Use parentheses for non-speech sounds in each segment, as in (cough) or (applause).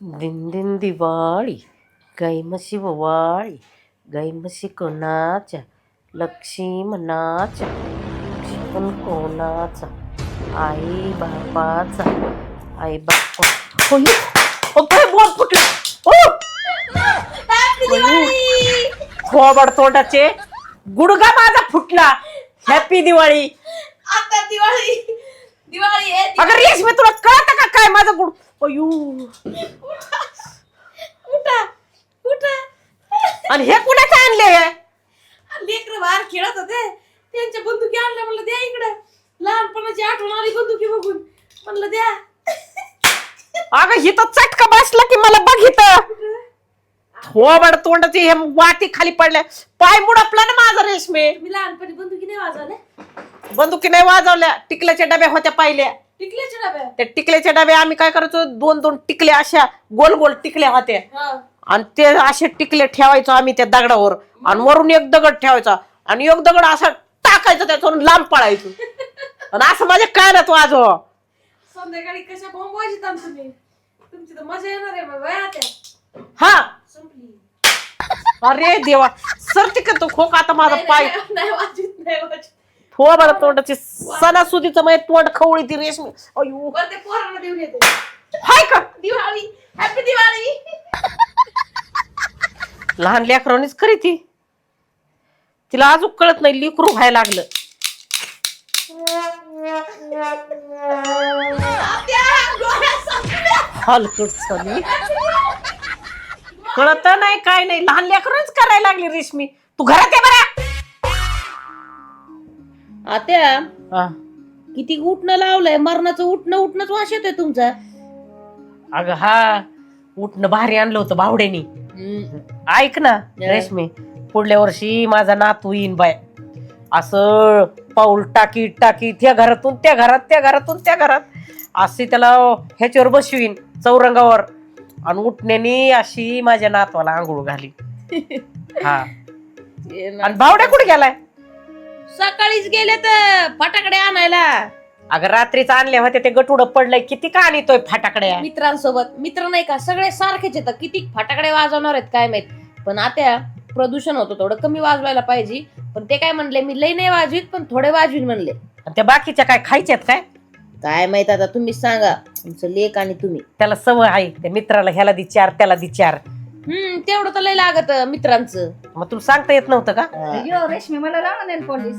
दिन दिन दिवाळी गाई म्हशी वाळी गाई म्हशी कोणाच्या लक्ष्मी मनाच्या लक्ष्मी पण कोणाचा आई बापाचा आई बापा फुटलं खोबड तोंडाचे गुडगा माझा फुटला हॅपी दिवाळी आता दिवाळी दिवाळी अगं रेशमी तुला कळतं का अयो. उठा उठा. आणि हे कुणाचं आणले हे? लेकर बाहेर खेळत होते. त्यांच्या बंदुकी आणल्या म्हणलं द्या इकडं. लहानपणाची आठवण आली बंदुकी बघून. म्हणलं द्या. अगं हिथं चटका बसला की मला बघ इथं थोबड तोंडाचे हे वाती खाली पडल्या. पाय मुडपला ना माझा रेशमी. मी लहानपणी बंदुकी नाही वाजवल्या. बंदुकी नाही वाजवल्या. टिकल्याच्या डब्या होत्या पाहिल्या. टिकल्याच्या डब्या? त्या टिकल्याच्या डब्या आम्ही काय करायचो? दोन दोन टिकल्या अशा गोल गोल टिकल्या होत्या. हा. आणि ते असे टिकले ठेवायचो आम्ही त्या दगडावर. आणि वरून एक दगड ठेवायचा. आणि एक दगड असा टाकायचा त्याच्यावरून लांब पळायचो. आणि असं माझ्या कानात वाजव. संध्याकाळी कशा बॉम्ब वाजतात तुम्ही? तुमची तर मजा येणार आहे मग वया त्या. हा. संपली. अरे देवा सरते का तो खोक? आता माझा नाही, पाय नाही, नाही वाजत नाही वाजत हो बरं तोंडाची सणासुदीचं माझे तोंड खवळी ती रेशमी. अयो बरं ते पोरांना देऊन येते. हाय का? दिवाळी. हॅपी दिवाळी. लहान लेकरांनीच खरी ती. तिला अजून कळत नाही लिकरू व्हायला लागलं. आत्या, डोळ्यात संपल्या. हलकट सनी कळत नाही काय नाही. लहान लेकरच करायला लागली रेशमी. तू घरात ये बरं. आत्या हा. किती उठणं लावलंय? मरणाचं उठणं उठणंच वास येतोय तुमचा. अगं हा उठणं भारी आणलं होतं भावड्यानी. ऐक ना रेशमी पुढल्या वर्षी माझा नातू येईन बाय. असं पाऊल टाकी टाकी त्या घरातून त्या घरात त्या घरातून त्या घरात. असे त्याला ह्याच्यावर बसवीन चौरंगावर. आणि उठण्यानी अशी माझ्या नातवाला आंघोळ घाली. (laughs) हा. आणि भावड्या कुठे गेलाय? सकाळीच गेले तर फटाकडे आणायला. अगं रात्रीच आणल्या होत्या ते गटुड पडलंय. किती का आणतोय फाटाकड्या मित्रांसोबत मित्र नाही का सगळे सारखेच येतात. किती फटाकडे वाजवणार आहेत काय माहीत. पण आता प्रदूषण होतं थोडं कमी वाजवायला पाहिजे. पण ते काय म्हणले मी लई नाही वाजवीत पण थोडे वाजवीन म्हणले. आणि त्या बाकीच्या काय खायच्यात काय? काय माहीत आता तुम्हीच सांगा. तुमचं लेख आणि तुम्ही. त्याला सवय आहे त्या मित्राला ह्याला दी चार त्याला दी चार. हम्म तेवढं तर लय लागत मित्रांचं. मग तुला सांगता येत नव्हतं का? अय्यो रेशमी मला लाव ना पॉलिस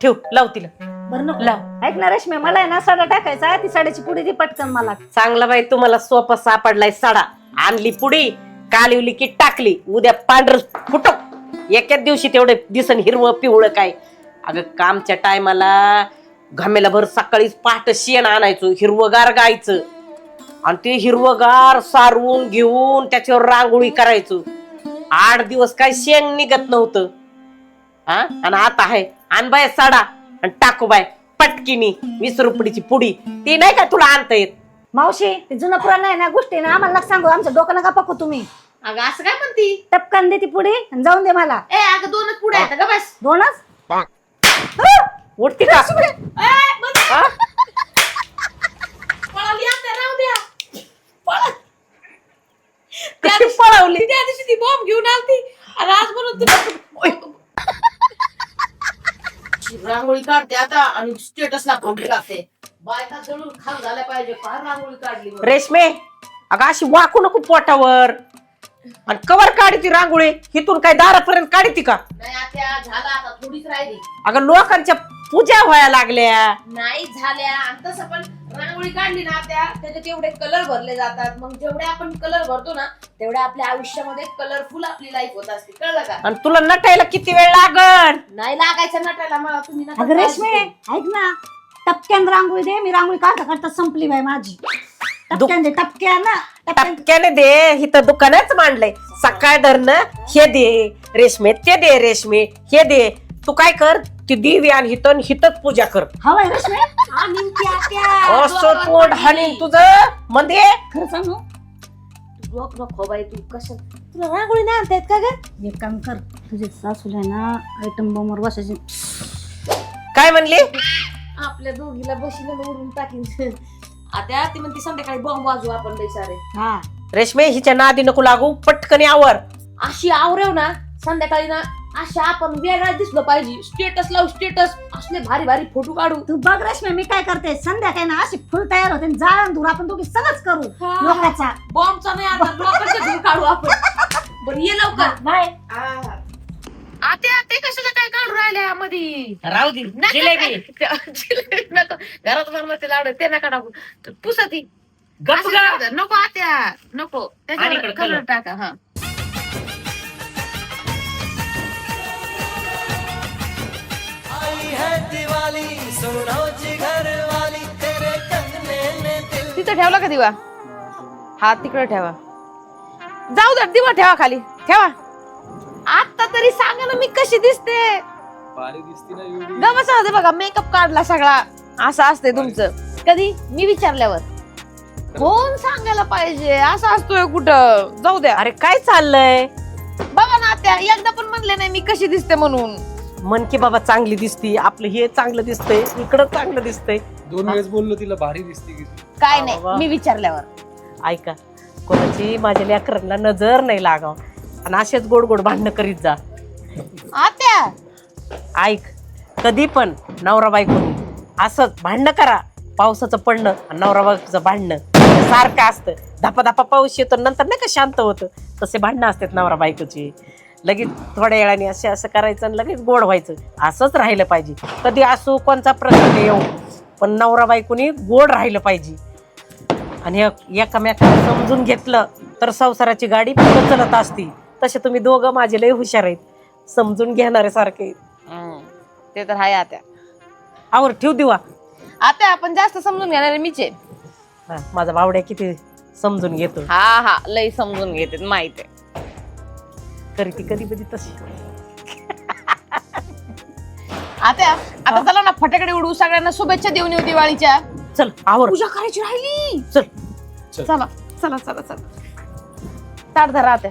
ठेव लाव तिला. बरं नको. लाव. ऐक ना रेशमी मला आहे ना साडा टाकायचा ती साड्याची पुढे ती पटकन मला. चांगला बाई तुम्हाला सोपा सापडलाय साडा. आणली पुडी कालिवली की टाकली उद्या पांढर फुटो एकाच दिवशी तेवढे दिसन हिरवं पिवळं काय. अगं कामच्या टायमाला घामेला भर सकाळीच पहाट शेण आणायचो हिरवगार गायचं. आणि ते हिरवगार सारवून घेऊन त्याच्यावर रांगोळी करायचो. आठ दिवस काय शेंग निघत नव्हतं. हा? आणि आता आहे. आण बाय साडा आणि टाकू बाय. पटकिनी वीस रुपयाची पुडी. ती नाही का तुला आणता येत? मावशी ते जुनं पुराण आहे ना? गोष्टी ना? आम्हाला नका सांगू. आमचं डोकं नका पकू तुम्ही. अगं असं काय म्हणती? टपकन दे ती पुढे आणि जाऊन दे मला. ए अगं दोनच पुढे आहेत. का बस. दोनच? उठती का? ए, बस. हा? पळाली आता राहू द्या पळा कशी पळवली त्या दिवशी ती बॉम्ब घेऊन आलती आणि आज म्हणून तुला रांगोळी काढते आता आणि स्टेटसला फोटो टाकते बायका जळून खाल झाल्या पाहिजे फार रांगोळी काढली रेशमे अगं अशी वाकू नको पोटावर. आणि कवर काढी ती रांगोळी इथून काय दारापर्यंत काढी ती का? नाही आता झाला आता थोडीच राहिली. अगं लोकांच्या पूजा व्हायला लागल्या. नाही झाल्या. आणि तसं पण रांगोळी काढली ना त्या त्याच्यात एवढे कलर भरले जातात. मग जेवढे आपण कलर भरतो ना तेवढ्या आपल्या आयुष्यामध्ये कलरफुल आपली लाईफ होत असते. कळलं का? आणि तुला नटायला किती वेळ लागल? नाही लागायचं नटायला मला तुम्ही नका अगं रेशमी काळजी ऐक ना. टपक्यान रांगोळी दे मी रांगोळी काढता काढता संपली बाई माझी. टपक्यान दे टपक्यान ना टपक्यान टपक्याने दे इथं दुकानच मांडलंय. सकाळ धरणं हे दे रेशमे ते दे रेशमे हे दे. तू काय कर ती देवी आणि हिथं हितच पूजा कर. हवाय रेशमी? आणि त्या- त्या असं तोंड. हाणीन तुझं. खरं सांगू? बाई तू तुला रांगोळी नाही आणता येत का ग? एक काम कर तुझे सासूला आहे ना आयटम बॉम्बवर बसायची. काय म्हणली? आपल्या दोघीला बशीला ओढून टाकीन. आता ती म्हणते संध्याकाळी बॉम्ब वाजवू आपण लई सारे हा. रेशमे हिच्या नादी नको लागू पटकन आवर अशी आवरेव ना संध्याकाळी ना अशा आपण वेगळा दिसलो पाहिजे. स्टेटस लावू स्टेटस असले भारी भारी फोटो काढू. तू बघ रश्मी मी काय करते संध्याकाळी ना अशी फुल तयार होते आणि जाळण दूर आपण दोघी सगळंच करू. लोकांचा बॉम्बचा नाही आता लोकांचे धूर काढू आपण. बरं ये लवकर. बाय. आता ते कशाला काय काढू राहिल्या मध्ये राहू दे जिलेबी. (laughs) जिलेबी नको. घरात बनवते लाडू ते नका टाकू. पुसा ती. गप असं गा. राहू द्या. नको आत्या नको. आणि त्याच्यावर इकडं कलर. टाका हा. आई है दिवाली सुनो जिगर वाली तेरे कंगने में दिल तिथं ठेवला का दिवा? हा तिकडे ठेवा. जाऊ दे दिवा ठेवा खाली. ठेवा. आता तरी सांगा ना मी कशी दिसते. भारी दिसती ना एवढी. गमच होते बघा मेकअप काढला सगळा. असं असते तुमचं. कधी? मी विचारल्यावर. कोण सांगायला पाहिजे? असं असतोय कुठं? जाऊ द्या. अरे काय चाललंय? बघा ना त्या एकदा पण म्हणले नाही मी कशी दिसते म्हणून. मन की बाबा चांगली दिसती आपलं हे चांगलं दिसतंय इकडं चांगलं दिसतंय. दोन वेळेस बोललो तिला भारी दिसती की ती. काय. नाही मी विचारल्यावर. ऐका कोणाची माझ्या लेकरांना नजर नाही लागाव. आणि असेच गोड गोड भांडणं करीत जा. आत्या! ऐक कधी पण नवरा बायको असंच भांडणं करा. पावसाचं पडणं आणि नवरा बायकोचं भांडणं. सारखं असतं. धापा धापा पाऊस येतो नंतर नाही का शांत होतं. तसे भांडणं असतात नवरा बायकोची. लगेच थोड्या वेळाने असे असं करायचं आणि लगेच गोड व्हायचं. असंच राहिलं पाहिजे. कधी असो कोणचा प्रसंग येऊ पण नवरा बायकोनी गोड राहिलं पाहिजे. आणि एक- एकमेकाला समजून घेतलं तर संसाराची गाडी पुढे चलत असती. तसे तुम्ही दोघं माझे लय हुशार आहेत. समजून घेणारे सारखे ते तर आहे आत्या आवर ठेव दिवा. आत्या आपण जास्त समजून घेणारे मीच. आहे हा, माझा भावड्या किती समजून घेतो. हा हा लई समजून घेते माहीत आहे. तरी ती कधी कधी तशी. आत्या आता चला ना फटाकडे उडवू सगळ्यांना शुभेच्छा देऊन येऊ दिवाळीच्या. चल आवर. पूजा करायची राहिली. चल. चला चला चला चला. ताट धरा आत्या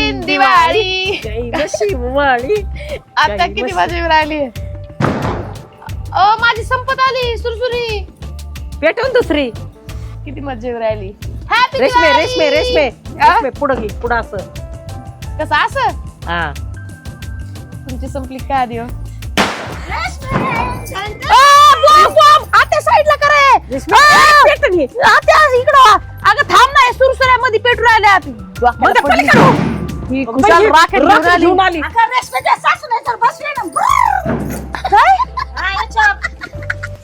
जय शिवाळी आता किती मस्त. वाजून राहिली? अ माझी संपत आली सुरसुरी. पेटवून दुसरी किती मजा राहिली. Happy रेशमे! रेशमे रेशमे. आ? रेशमे पुढं घे पुढं असं. कसं असं? हा. तुमची संपली बॉम्ब! आत्या साईडला करे रेशमे, पेटवून घे. आत्या इकडं अगं थांब ना सुरसुऱ्यामध्ये पेटू राहिल्या. पलीकडे हो. खुशाल राखेत घेऊन आली. घेऊन आली. अगं रेशमीच्या सासूने तर बसले ना. ब्रर. हा, याच्या-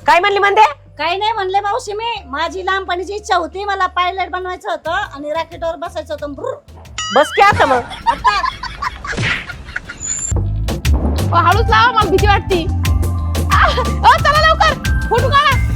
काय म्हणली म्हणते? काही नाही म्हणले मावशी मी. माझी लहानपणीची इच्छा होती मला पायलट बनवायचं होतं आणि रॅकेटवर बसायचं होतं. ब्रर. बस की आता मग. ओ, हळूच लावा मला भीती वाटती. आ, ओ, चला लवकर. फोटो काढा.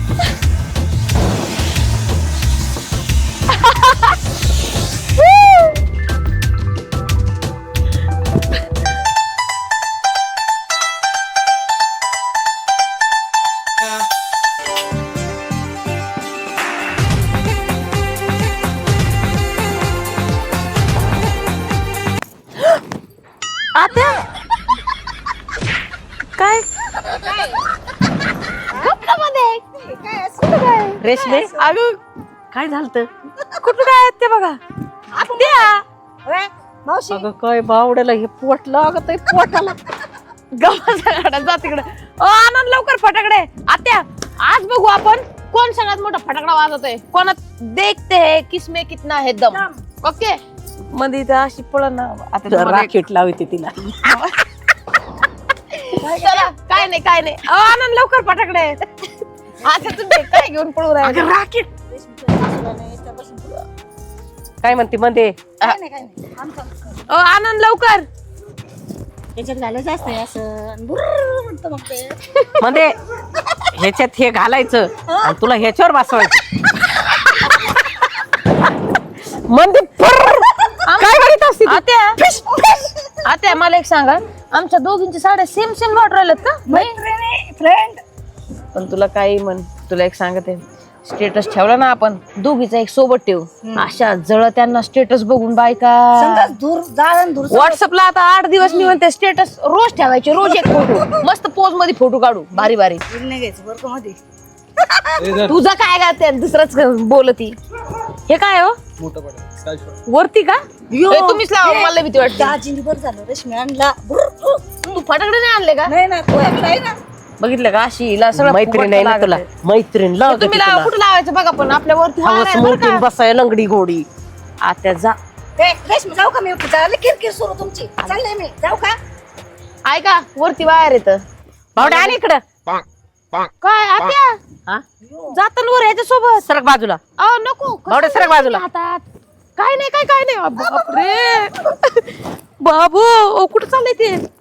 रेशमे अगं काय झालं कुठं काय आहेत ते बघा? आत्या होय? मावशी. अगं काय बावड्याला हे पोट लागत आहे पोटाला. गव्हाचा गाडा जा तिकडे. ओ आनंद लवकर फटाकडे. आत्या आज बघू आपण कोण सगळ्यात मोठा फटाकडा वाजवत आहे कोणात देखते है किसमे कितना है दम. ओके? मध्ये इथं अशी पळ ना आता तुम्हाला एक- राकेट लावते तिला. (laughs) चला काय नाही काय नाही. ओ, आनंद लवकर फटाकडे. आता तुम्ही काय घेऊन पळू राहिले? राकेट. काय म्हणते मध्ये काय नाही काय नाही. आमचं ओ आनंद लवकर! याच्यात झालं जास्त आहे असं. ब्रर म्हणतं मग ते. मध्ये ह्याच्यात हे घालायचं आणि तुला ह्याच्यावर बसवायचं. म्हणजे फुर्र असते ती. आत्या. आत्या मला एक सांगा. आमच्या दोघींची साड्या सेम सेम वाटू राहिल्यात का? फ्रेंड पण तुला काही म्हण तुला एक सांगते. स्टेटस ठेवला ना आपण दोघीचा एक सोबत ठेवू. अशा जळ त्यांना स्टेटस बघून बायका. संगच दूर जाळण दूर व्हॉट्सअपला आता आठ दिवस मी म्हणते स्टेटस रोज ठेवायचे रोज एक फोटो (laughs) मस्त पोजमध्ये फोटो काढू भारी भारी. नाही घ्यायचं बरं का मध्ये? ए, धर. तुझं काय का ते दुसरंच बोलती? हे काय हो? मोठं पडेल. वरती का? यो, ए, तुम्हीच लावा मला भीती वाटते. दाजीने बरं झालं रेशमी आणला. तू फटाकडे नाही आणले का? नाही ना. बघितलं का अशी? हिला सगळं मैत्रीण आहे ना तुला. मैत्रीण तुम्ही लावा तुला. कुठं लावायचं बघा पण आपल्या वरती आहे बरं का? बसाय लंगडी गोडी. आत्या जा. ए, रेशमी जाऊ का मी झाली किरकिर सुरू तुमची. चाललंय मी. जाऊ का? ऐका वरती वायर येत. भावड्या आण इकडं. काय आत्या? हा? जाताना वर याच्या सोबत. सरक बाजूला. अहो नको. बावड्या, सरक बाजूला. हातात काय नाही काय काय नाही. बापरे. (laughs) बाबू ओ कुठं चाललंय ते? हा.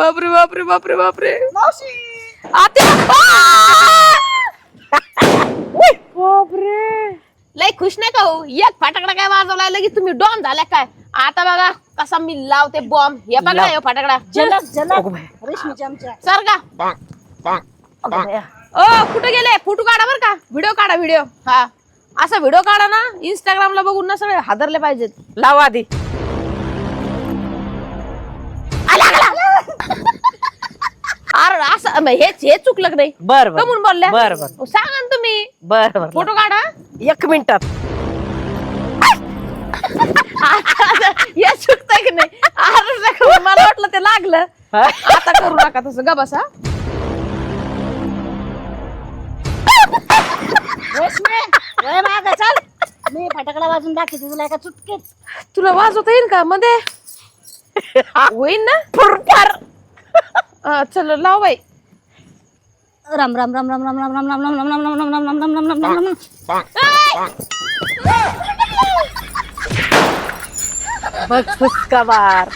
बापरे बापरे बापरे बापरे. आत्या. (laughs) बापरे. लय खुश नाही का हो? एक फटाकडा काय वाजवलाय? लगेच तुम्ही डॉम झाल्या काय? आता बघा कसा मी लावते बॉम्ब हे बघा. हे फटाकडा. रेशमीच्या आमच्या. सर का? ओ कुठे गेले? फोटो काढा बर का. व्हिडिओ काढा व्हिडिओ हा. असा व्हिडिओ काढा ना इंस्टाग्रामला बघून ना सगळे हादरले पाहिजेत. लावा आधी. अरे असं हेच हे चुकलं का नाही? बर बर. कमून बोलल्या? बर बर. सांगा ना तुम्ही. बर बर फोटो काढा. एक मिनिटात. हे चुकतंय की नाही? अरे नका, मला वाटलं ते लागलं. हा? आता करू नका तसं. गा बसा. रेशमी वय मागं चल. मी फटाकडा वाजून दाखवते तुला एका चुटकेत. तुला वाजवता येईल का? मध्ये? होईन ना? फुरफार हा, चल लाव बाई राम राम राम राम राम राम राम राम राम राम राम राम राम राम राम राम राम राम राम बघ फुसका मार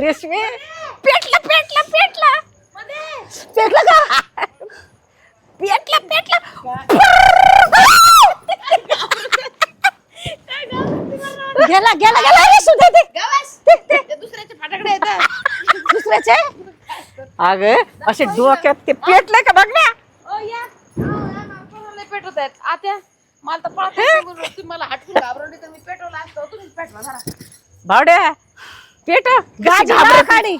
रेशमी पेटला पेटला पेटला पेटलं का पेटला पेटला गेला गेला गेला रेशमी दे दे ते दुसऱ्याचे फटाकडे येतात दुसऱ्याचे अग असे डोक्यात ते पेटले का बघ ना? ओ या. पेटवत आहेत. आत्या मला तर पळत तुम्ही मला हटकून घाबरवली तर मी पेटवला असतो. तुम्ही पेटवा जरा. भावड्या पेट गाडी लाव गाडी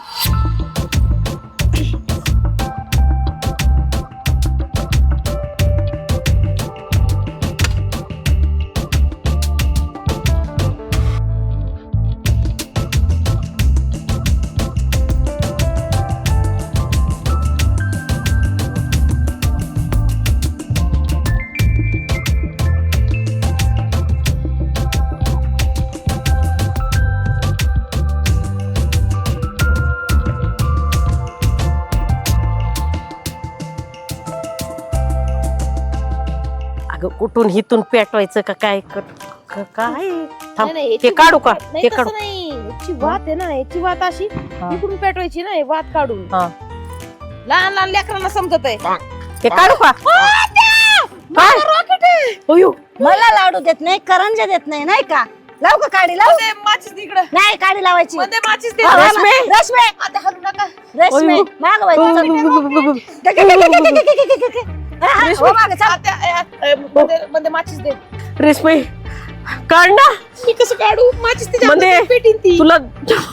अगं कुठून हिथून पेटवायचं का काय क- क- काय? थांब नाही, ते काढू का? नाही ते काढू. नाही. याची वात आहे ना याची वात अशी इकडून पेटवायची ना हे वात काढून. हा. लहान लहान लेकरांना समजत आहे. ते काढू का? काय? अयो. मला लाडू देत नाही करंजा देत नाही नाही का? लाव का काडी लाव माचीस नाही काडी लावायची मध्ये माग दे काढ ना मी कसं काढू माचीस ती तुला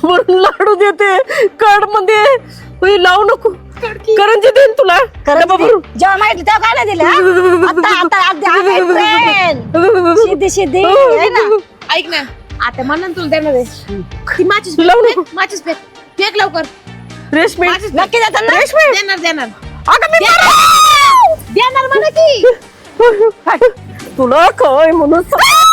वरून लाडू देते काढमध्ये लावू नको करंजी देईन तुला जेव्हा माहिती तेव्हा काय नाही दिलं आता ऐक ना. आता म्हणा ना तुला देणार आहे. ती माचीस लावू नको. फेक, माचीस फेक फेक लवकर. रेशमी. फेक. नक्की देतात ना? देणार देणार. अगं मी देणार. म्हणा की तुला काय म्हणून. सांग-